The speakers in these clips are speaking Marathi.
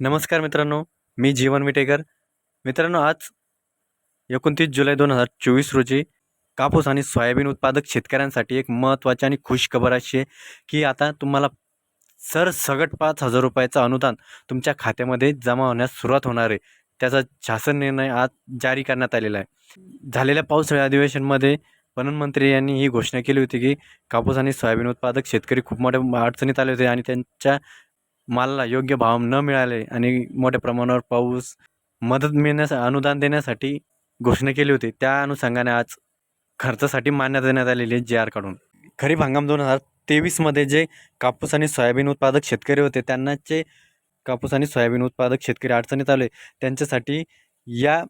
नमस्कार मित्रांनो मी जीवन विटेकर. मित्रांनो आज एकोणतीस जुलै दोन हजार चोवीस रोजी कापूस आणि सोयाबीन उत्पादक शेतकऱ्यांसाठी एक महत्त्वाची आणि खुश खबर अशी आहे की आता तुम्हाला सरसगट पाच हजार रुपयाचं अनुदान तुमच्या खात्यामध्ये जमा होण्यास सुरुवात होणार आहे. त्याचा शासन निर्णय आज जारी करण्यात आलेला आहे. झालेल्या पावसाळी अधिवेशनमध्ये पणन मंत्री यांनी ही घोषणा केली होती की कापूस आणि सोयाबीन उत्पादक शेतकरी खूप मोठ्या अडचणीत आले होते आणि त्यांच्या मालाला योग्य भाव न मिळाले आणि मोठ्या प्रमाणावर पाऊस मदत मिळण्यास अनुदान देण्यासाठी घोषणा केली होती. त्या अनुषंगाने आज खर्चासाठी मान्यता देण्यात आलेली आहे जे आर खरीप हंगाम दोन हजार तेवीसमध्ये जे कापूस आणि सोयाबीन उत्पादक शेतकरी होते त्यांना जे कापूस आणि सोयाबीन उत्पादक शेतकरी अडचणीत आले त्यांच्यासाठी या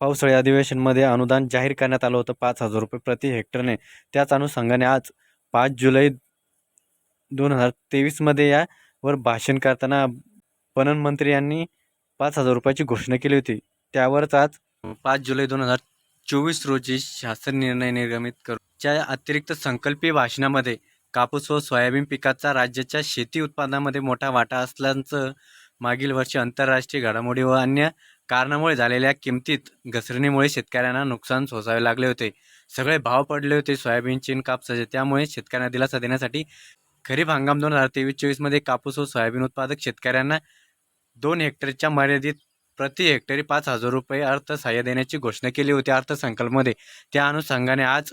पावसाळी अधिवेशनमध्ये अनुदान जाहीर करण्यात आलं होतं पाच हजार रुपये प्रति हेक्टरने. त्याच अनुषंगाने आज पाच जुलै दोन हजार तेवीसमध्ये या वर भाषण करताना पणन मंत्री यांनी पाच हजार रुपयाची घोषणा केली होती. त्यावरच आज पाच जुलै दोन हजार चोवीस रोजी शासन निर्णय निर्गमित करूच्या अतिरिक्त संकल्पीय भाषणामध्ये कापूस व सोयाबीन पिकाचा राज्याच्या शेती उत्पादनामध्ये मोठा वाटा असल्याचं मागील वर्षी आंतरराष्ट्रीय घडामोडी व अन्य कारणामुळे झालेल्या किमतीत घसरणीमुळे शेतकऱ्यांना नुकसान सोसावे लागले होते. सगळे भाव पडले होते. सोयाबीनचे कापसाचे. त्यामुळे शेतकऱ्यांना दिलासा देण्यासाठी खरीप हंगाम दोन हजार तेवीस चोवीसमध्ये कापूस व सोयाबीन उत्पादक शेतकऱ्यांना दोन हेक्टरच्या मर्यादित प्रति हेक्टरी पाच हजार रुपये अर्थसहाय्य देण्याची घोषणा केली होती. अर्थसंकल्पमध्ये त्या अनुषंगाने आज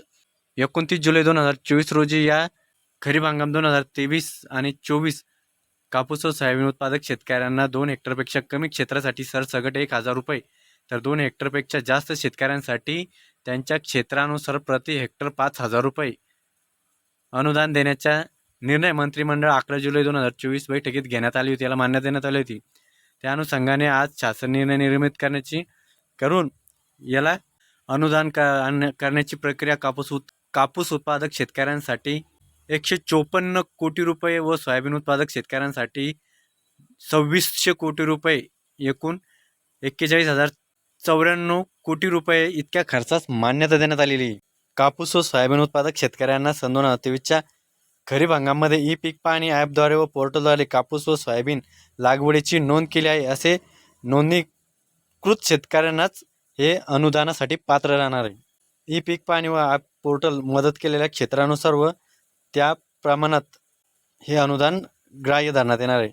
एकोणतीस जुलै दोन हजार चोवीस रोजी या खरीप हंगाम दोन हजार तेवीस आणि चोवीस कापूस व सोयाबीन उत्पादक शेतकऱ्यांना दोन हेक्टरपेक्षा कमी क्षेत्रासाठी सरसगट एक हजार रुपये तर दोन हेक्टरपेक्षा जास्त शेतकऱ्यांसाठी त्यांच्या क्षेत्रानुसार प्रति हेक्टर पाच हजार रुपये अनुदान देण्याच्या निर्णय मंत्रिमंडळ अकरा जुलै दोन हजार चोवीस बैठकीत घेण्यात आली होती याला मान्यता देण्यात आली होती. त्या अनुषंगाने आज शासन निर्णय निर्मित करण्याची करून याला अनुदान करण्याची प्रक्रिया कापूस उत् कापूस उत्पादक शेतकऱ्यांसाठी एकशे चोपन्न कोटी रुपये व सोयाबीन उत्पादक शेतकऱ्यांसाठी सव्वीसशे कोटी रुपये एकूण एक्केचाळीस हजार चौऱ्याण्णव कोटी रुपये इतक्या खर्चास मान्यता देण्यात आलेली. कापूस व सोयाबीन उत्पादक शेतकऱ्यांना सन दोन हजार तेवीसच्या खरीप हंगामामध्ये ई पीक पाणी ॲपद्वारे व पोर्टलद्वारे कापूस व सोयाबीन लागवडीची नोंद केली आहे असे नोंदणीकृत शेतकऱ्यांनाच हे अनुदानासाठी पात्र राहणार आहे. ई पीक पाणी व ॲप पोर्टल मदत केलेल्या क्षेत्रानुसार व त्या प्रमाणात हे अनुदान ग्राह्य धरण्यात येणार आहे.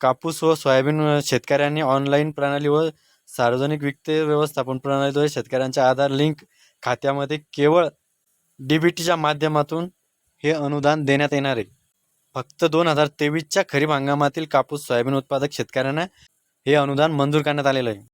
कापूस व सोयाबीन शेतकऱ्यांनी ऑनलाईन प्रणाली व सार्वजनिक वित्त व्यवस्थापन प्रणालीद्वारे शेतकऱ्यांच्या आधार लिंक खात्यामध्ये केवळ डी बी टीच्या माध्यमातून हे अनुदान देण्यात येणार आहे. फक्त दोन हजार तेवीसच्या खरीप हंगामातील कापूस सोयाबीन उत्पादक शेतकऱ्यांना हे अनुदान मंजूर करण्यात आलेलं आहे.